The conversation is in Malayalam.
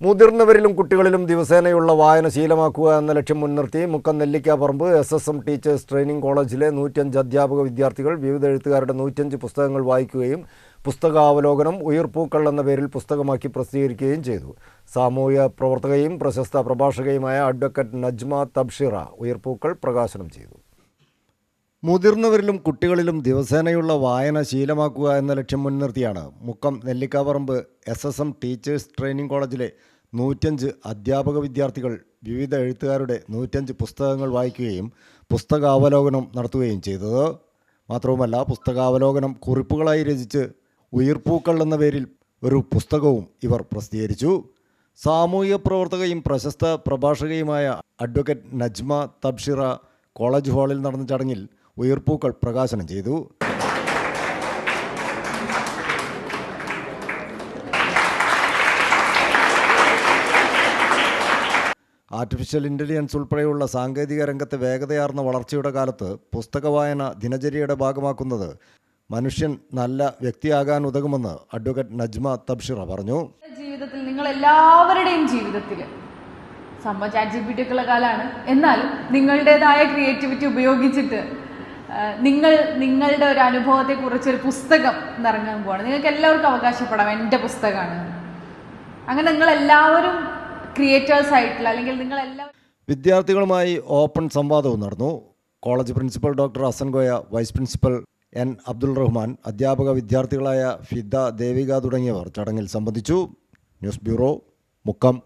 മുതിർന്നവരിലും കുട്ടികളിലും ദിവസേനയുള്ള വായന ശീലമാക്കുക എന്ന ലക്ഷ്യം മുൻനിർത്തി Mukkam Nellikkaparamba S S M teachers training കോളേജിലെ നൂറ്റഞ്ച് അധ്യാപക വിദ്യാർത്ഥികൾ വിവിധ എഴുത്തുകാരുടെ നൂറ്റഞ്ച് പുസ്തകങ്ങൾ വായിക്കുകയും പുസ്തകാവലോകനം ഉയർപ്പൂക്കൾ എന്ന പേരിൽ പുസ്തകമാക്കി പ്രസിദ്ധീകരിക്കുകയും ചെയ്തു. സാമൂഹ്യ പ്രവർത്തകയും പ്രശസ്ത പ്രഭാഷകയുമായ അഡ്വക്കേറ്റ് നജ്മ തബ്ഷിറ ഉയർപ്പൂക്കൾ പ്രകാശനം ചെയ്തു. മുതിർന്നവരിലും കുട്ടികളിലും ദിവസേനയുള്ള വായന ശീലമാക്കുക എന്ന ലക്ഷ്യം മുൻനിർത്തിയാണ് Mukkam Nellikkaparamba S S M teachers training കോളേജിലെ നൂറ്റഞ്ച് അധ്യാപക വിദ്യാർത്ഥികൾ വിവിധ എഴുത്തുകാരുടെ നൂറ്റഞ്ച് പുസ്തകങ്ങൾ വായിക്കുകയും പുസ്തകാവലോകനം നടത്തുകയും ചെയ്തത്. മാത്രവുമല്ല പുസ്തകാവലോകനം കുറിപ്പുകളായി രചിച്ച് ഉയിർപ്പൂക്കൾ എന്ന പേരിൽ ഒരു പുസ്തകവും ഇവർ പ്രസിദ്ധീകരിച്ചു. സാമൂഹിക പ്രവർത്തകയും പ്രശസ്ത പ്രഭാഷകയുമായ അഡ്വക്കേറ്റ് നജ്മ തബ്ഷിറ കോളേജ് ഹാളിൽ നടന്ന ചടങ്ങിൽ ഉയിർപ്പൂക്കൾ പ്രകാശനം ചെയ്തു. ആർട്ടിഫിഷ്യൽ ഇന്റലിജൻസ് ഉൾപ്പെടെയുള്ള സാങ്കേതിക രംഗത്തെ വേഗതയാർന്ന വളർച്ചയുടെ കാലത്ത് പുസ്തക വായന ദിനചര്യയുടെ ഭാഗമാക്കുന്നത് മനുഷ്യൻ നല്ല വ്യക്തിയാകാൻ ഉതകുമെന്ന് അഡ്വക്കേറ്റ് നജ്മ തബ്ഷിറ പറഞ്ഞു. ജീവിതത്തിൽ നിങ്ങൾ എല്ലാവരുടെയും ജീവിതത്തിൽ സംഭവം ചാറ്റ് ജി കാലമാണ് എന്നാൽ നിങ്ങളുടേതായ ക്രിയേറ്റിവിറ്റി ഉപയോഗിച്ചിട്ട് നിങ്ങൾ നിങ്ങളുടെ ഒരു അനുഭവത്തെക്കുറിച്ച് ഒരു പുസ്തകം നിറങ്ങാൻ പോവാണ്. നിങ്ങൾക്ക് എല്ലാവർക്കും അവകാശപ്പെടാം എന്റെ പുസ്തകമാണ്. അങ്ങനെ നിങ്ങൾ എല്ലാവരും ക്രിയേറ്റേഴ്സ് ആയിട്ടുള്ള അല്ലെങ്കിൽ നിങ്ങൾ എല്ലാവരും വിദ്യാർത്ഥികളുമായി ഓപ്പൺ സംവാദവും നടന്നു. College principal doctor Asan Goya vice principal N Abdul Rahman അധ്യാപക വിദ്യാർത്ഥികളായ ഫിദ ദേവിക തുടങ്ങിയവർ ചടങ്ങിൽ സംബന്ധിച്ചു. News bureau Mukkam.